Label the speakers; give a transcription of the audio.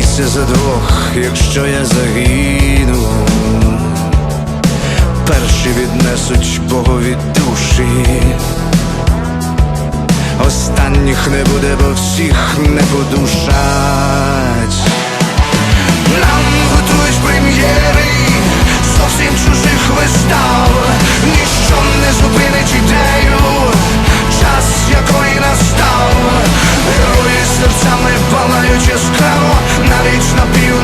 Speaker 1: бийся за двох, якщо я загину. Перші віднесуть Богові душі, останніх не буде, бо всіх не подушать. Нам готують прем'єри зовсім чужих вистав, ніщо не зупинить ідею, час якої настав, герої серцями палають яскраво, навіть на пів